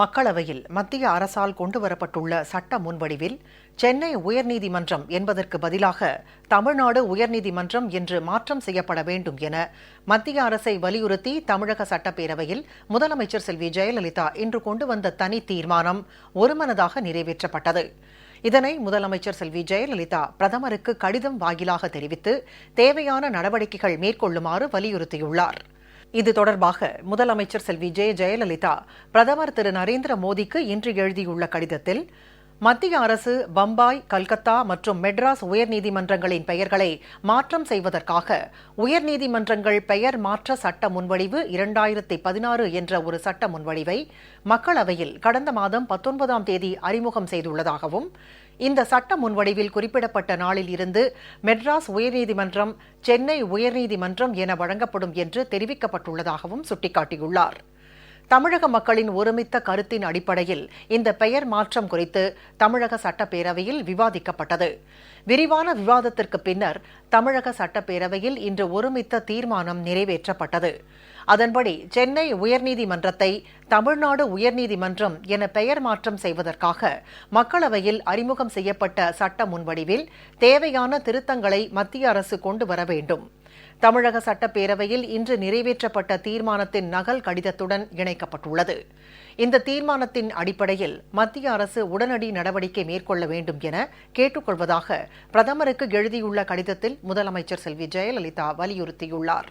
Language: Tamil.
மக்களவையில் மத்திய அரசால் கொண்டுவரப்பட்டுள்ள சட்ட முன்வடிவில் சென்னை உயர்நீதிமன்றம் என்பதற்கு பதிலாக தமிழ்நாடு உயர்நீதிமன்றம் என்று மாற்றம் செய்யப்பட வேண்டும் என மத்திய அரசை வலியுறுத்தி தமிழக சட்டப்பேரவையில் முதலமைச்சர் செல்வி ஜெயலலிதா இன்று கொண்டு வந்த தனி தீர்மானம் ஒருமனதாக நிறைவேற்றப்பட்டது. இதனை முதலமைச்சர் செல்வி ஜெயலலிதா பிரதமருக்கு கடிதம் வாயிலாக தெரிவித்து தேவையான நடவடிக்கைகள் மேற்கொள்ளுமாறு வலியுறுத்தியுள்ளார். இது தொடர்பாக முதலமைச்சர் செல்வி ஜெய ஜெயலலிதா பிரதமர் திரு நரேந்திர மோடிக்கு இன்று எழுதியுள்ள கடிதத்தில் மத்திய அரசு பம்பாய் கல்கத்தா மற்றும் மெட்ராஸ் உயர்நீதிமன்றங்களின் பெயர்களை மாற்றம் செய்வதற்காக உயர்நீதிமன்றங்கள் பெயர் மாற்ற சட்ட முன்வடிவு இரண்டாயிரத்தி பதினாறு என்ற ஒரு சட்ட முன்வடிவை மக்களவையில் கடந்த மாதம் பத்தொன்பதாம் தேதி அறிமுகம் செய்துள்ளதாகவும் இந்த சட்ட முன்வடிவில் குறிப்பிடப்பட்ட நாளில் இருந்து மெட்ராஸ் உயர்நீதிமன்றம் சென்னை உயர்நீதிமன்றம் என வழங்கப்படும் என்று தெரிவிக்கப்பட்டுள்ளதாகவும் சுட்டிக்காட்டியுள்ளார். தமிழக மக்களின் ஒருமித்த கருத்தின் அடிப்படையில் இந்த பெயர் மாற்றம் குறித்து தமிழக சட்டப்பேரவையில் விவாதிக்கப்பட்டது. விரிவான விவாதத்திற்கு பின்னர் தமிழக சட்டப்பேரவையில் இன்று ஒருமித்த தீர்மானம் நிறைவேற்றப்பட்டது. அதன்படி சென்னை உயர்நீதிமன்றத்தை தமிழ்நாடு உயர்நீதிமன்றம் என பெயர் மாற்றம் செய்வதற்காக மக்களவையில் அறிமுகம் செய்யப்பட்ட சட்ட முன்வடிவில் தேவையான திருத்தங்களை மத்திய அரசு கொண்டு வர வேண்டும். தமிழக சட்டப்பேரவையில் இன்று நிறைவேற்றப்பட்ட தீர்மானத்தின் நகல் கடிதத்துடன் இணைக்கப்பட்டுள்ளது. இந்த தீர்மானத்தின் அடிப்படையில் மத்திய அரசு உடனடி நடவடிக்கை மேற்கொள்ள வேண்டும் என கேட்டுக்கொள்வதாக பிரதமருக்கு எழுதியுள்ள கடிதத்தில் முதலமைச்சர் செல்வி ஜெயலலிதா வலியுறுத்தியுள்ளார்.